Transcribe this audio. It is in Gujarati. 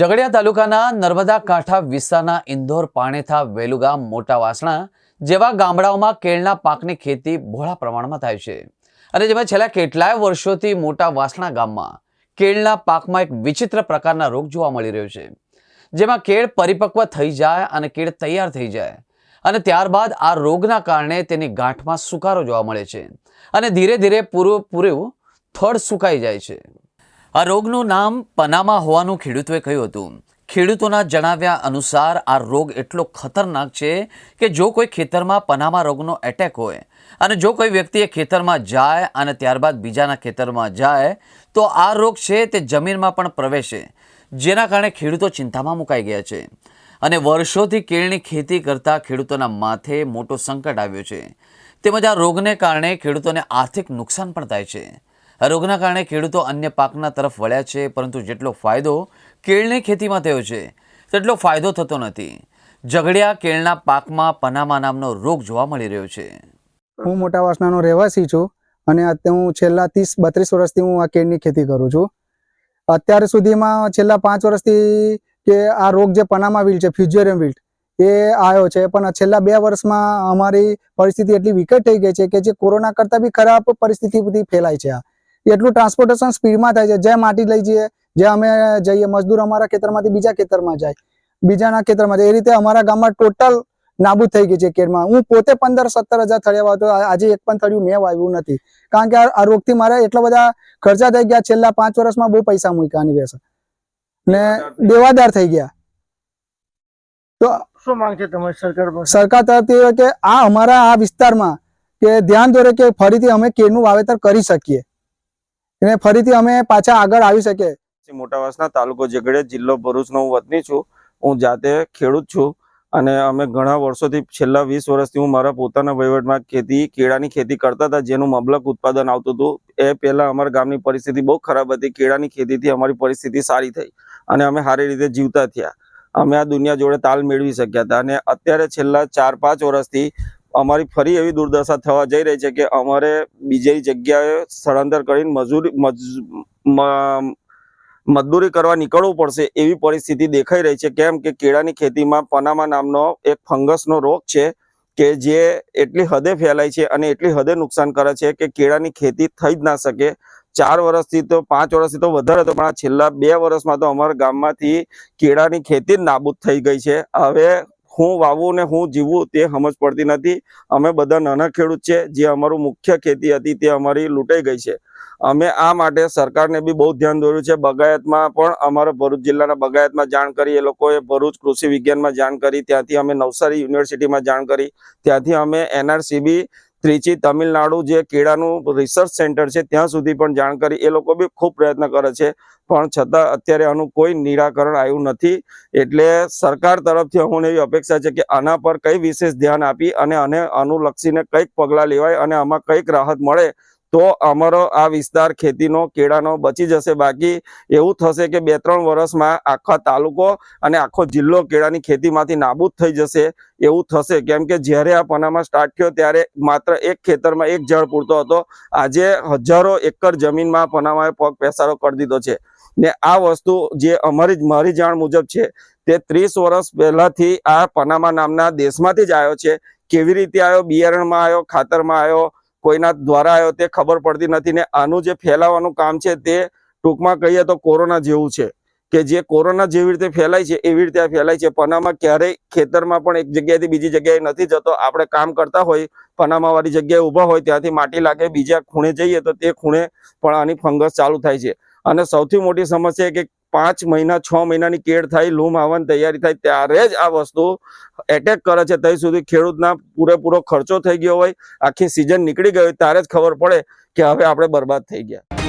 ઝઘડિયા તાલુકાના નર્મદા કાંઠા વિસ્તારના ઇન્દોર પાણેથા વેલુગામ મોટા વાસણા જેવા ગામડાઓમાં કેળના પાકની ખેતી બહોળા પ્રમાણમાં થાય છે. અને જેમાં છેલ્લા કેટલાય વર્ષોથી મોટા વાસણા ગામમાં કેળના પાકમાં એક વિચિત્ર પ્રકારના રોગ જોવા મળી રહ્યો છે. જેમાં કેળ પરિપક્વ થઈ જાય અને કેળ તૈયાર થઈ જાય. અને ત્યારબાદ આ રોગના કારણે તેની ગાંઠમાં સુકારો જોવા મળે છે. અને ધીરે ધીરે પૂરેપૂરું થડ સુકાઈ જાય છે. આ રોગનું નામ પનામા હોવાનું ખેડૂતોએ કહ્યું હતું. ખેડૂતોના જણાવ્યા અનુસાર આ રોગ એટલો ખતરનાક છે કે જો કોઈ ખેતરમાં પનામા રોગનો એટેક હોય અને જો કોઈ વ્યક્તિ એ ખેતરમાં જાય અને ત્યારબાદ બીજાના ખેતરમાં જાય, તો આ રોગ છે તે જમીનમાં પણ પ્રવેશે, જેના કારણે ખેડૂતો ચિંતામાં મુકાઈ ગયા છે. અને વર્ષોથી કેળની ખેતી કરતા ખેડૂતોના માથે મોટો સંકટ આવ્યો છે. તેમજ આ રોગને કારણે ખેડૂતોને આર્થિક નુકસાન પણ થાય છે. આ રોગના કારણે ખેડૂતો અન્ય પાકના તરફ વળ્યા છે, પરંતુ જેટલો ફાયદો કેળની ખેતીમાં થયો છે, તેટલો ફાયદો થતો નથી. ઝઘડિયા કેળના પાકમાં પનામા નામનો રોગ જોવા મળી રહ્યો છે. હું મોટા વાસણાનો રહેવાસી છું અને હું છેલ્લા ત્રીસ, બત્રીસ વર્ષથી હું આ કેળની ખેતી કરું છું. અત્યાર સુધીમાં છેલ્લા પાંચ વર્ષથી કે આ રોગ જે પનામા વિલ્ટ છે ફ્યુઝેરિયમ વિલ્ટ એ આવ્યો છે, પણ છેલ્લા બે વર્ષમાં અમારી પરિસ્થિતિ એટલી વિકટ થઈ ગઈ છે કે જે કોરોના કરતાં બી ખરાબ પરિસ્થિતિ બધી ફેલાય છે આ. એટલું ટ્રાન્સપોર્ટેશન સ્પીડમાં થાય છે. જે માટી લઈ જઈએ જે અમે જઈએ મજદૂર અમારા ખેતરમાંથી બીજા ખેતરમાં જાય બીજાના ખેતરમાં જાય. એ રીતે અમારા ગામમાં ટોટલ નાબૂદ થઈ ગઈ છે કેરમાં હું પોતે પંદર સત્તર હજાર થળિયા વાવતો આજે એક પણ થળિયું મેં વાવ્યું નથી. કારણ કે આ રોગથી મારે એટલા બધા ખર્ચા થઈ ગયા છેલ્લા પાંચ વર્ષમાં બહુ પૈસા મૂક્યા આની વેસે ને દેવાદાર થઈ ગયા. તો શું માંગ છે તમારી સરકાર સરકાર તરફથી એ કે આ અમારા આ વિસ્તારમાં કે ધ્યાન દોરે કે ફરીથી અમે કેરનું વાવેતર કરી શકીએ. અને ફરીથી અમે પાછા આગળ આવી શકીએ. મોટાવાસના તાલુકો ઝઘડિયા જિલ્લો ભરૂચનો હું વતની છું. હું જાતે ખેડૂત છું અને અમે ઘણા વર્ષોથી છેલ્લા વીસ વર્ષથી હું મારા પોતાના વહીવટમાં ખેતી, કેળાની ખેતી કરતા હતા, જેનું મબલક ઉત્પાદન આવતું હતું. એ પહેલા અમારા ગામની પરિસ્થિતિ બહુ ખરાબ હતી. કેળાની ખેતીથી અમારી પરિસ્થિતિ સારી થઈ અને અમે સારી રીતે જીવતા થયા. અમે આ દુનિયા જોડે તાલ મેળવી શક્યા હતા અને અત્યારે છેલ્લા ચાર પાંચ વર્ષથી અમારી ફરી એવી દુર્દશા થવા જઈ રહી છે કે અમારે બીજી જગ્યાએ સ્થળાંતર કરીને મજૂરી મજદૂરી કરવા નીકળવું પડશે એવી પરિસ્થિતિ દેખાઈ રહી છે. કેમ કે કેળાની ખેતીમાં પનામા નામનો એક ફંગસનો રોગ છે કે જે એટલી હદે ફેલાય છે અને એટલી હદે નુકસાન કરે છે કે કેળાની ખેતી થઈ જ ના શકે. ચાર વર્ષથી તો, પાંચ વર્ષથી તો વધારે હતો પણ આ છેલ્લા બે વર્ષમાં તો અમારા ગામમાંથી કેળાની ખેતી નાબૂદ થઈ ગઈ છે. હવે હું વાવવું ને હું જીવવું તે સમજ પડતી નથી. અમે બધા નાના ખેડૂત છે, જે અમારું મુખ્ય ખેતી હતી તે અમારી લૂંટાઈ ગઈ છે. અમે આ માટે સરકારને બી બહુ ધ્યાન દોર્યું છે. બગાયતમાં પણ અમારા ભરૂચ જિલ્લાના બગાયતમાં જાણ કરી, એ લોકોએ ભરૂચ કૃષિ વિજ્ઞાનમાં જાણ કરી, ત્યાંથી અમે નવસારી યુનિવર્સિટીમાં જાણ કરી, ત્યાંથી અમે એનઆરસીબી ત્રિચી તમિલનાડુ જે કેળાનું રિસર્ચ સેન્ટર છે, ત્યાં સુધી પણ જાણ કરી એ લોકો બી ખૂબ પ્રયત્ન કરે છે. પણ છતાં અત્યારે આનું કોઈ નિરાકરણ આવ્યું નથી. એટલે સરકાર તરફથી અમને એવી અપેક્ષા છે કે આના પર કઈ વિશેષ ધ્યાન આપી અને આને અનુલક્ષીને કંઈક પગલાં લેવાય અને આમાં કંઈક રાહત મળે તો અમારો આ વિસ્તાર ખેતીનો, કેળાનો બચી જશે. બાકી એવું થશે કે બે ત્રણ વર્ષમાં આખા તાલુકો અને આખો જિલ્લો કેળાની ખેતીમાંથી નાબૂદ થઈ જશે. એવું થશે. કેમ કે જ્યારે આ પનામાં સ્ટાર્ટ થયો ત્યારે માત્ર એક ખેતરમાં એક જળ પૂરતો હતો. આજે હજારો એકર જમીનમાં પનામાએ પગ પેસારો કરી દીધો છે. ને આ વસ્તુ જે અમારી મારી જાણ મુજબ છે, તે ત્રીસ વર્ષ પહેલાથી આ પનામા નામના દેશમાંથી જ આવ્યો છે. કેવી રીતે આવ્યો બિયારણમાં આવ્યો ખાતરમાં આવ્યો કોઈના દ્વારા આવ્યો તે ખબર પડતી નથી ને આનું જે ફેલાવાનું કામ છે તે ટૂંકમાં કહીએ તો કોરોના જેવું છે. કે જે કોરોના જેવી રીતે ફેલાય છે, એવી રીતે આ ફેલાય છે. પનામાં ક્યારેય ખેતરમાં પણ એક જગ્યાએથી બીજી જગ્યાએ નથી જતો. આપણે કામ કરતા હોય, પનામાવાળી જગ્યાએ ઊભા હોય, ત્યાંથી માટી લાગે, બીજા ખૂણે જઈએ તો તે ખૂણે પણ આની ફંગસ ચાલુ થાય છે. અને સૌથી મોટી સમસ્યા કે પાંચ મહિના, છ મહિનાની કેળ થાય, લૂમ આવવાની તૈયારી થાય, ત્યારે જ આ વસ્તુ એટેક કરે છે. ત્યાં સુધી ખેડૂતના પૂરેપૂરો ખર્ચો થઈ ગયો હોય, આખી સિઝન નીકળી ગઈ હોય, ત્યારે જ ખબર પડે કે હવે આપણે બરબાદ થઈ ગયા.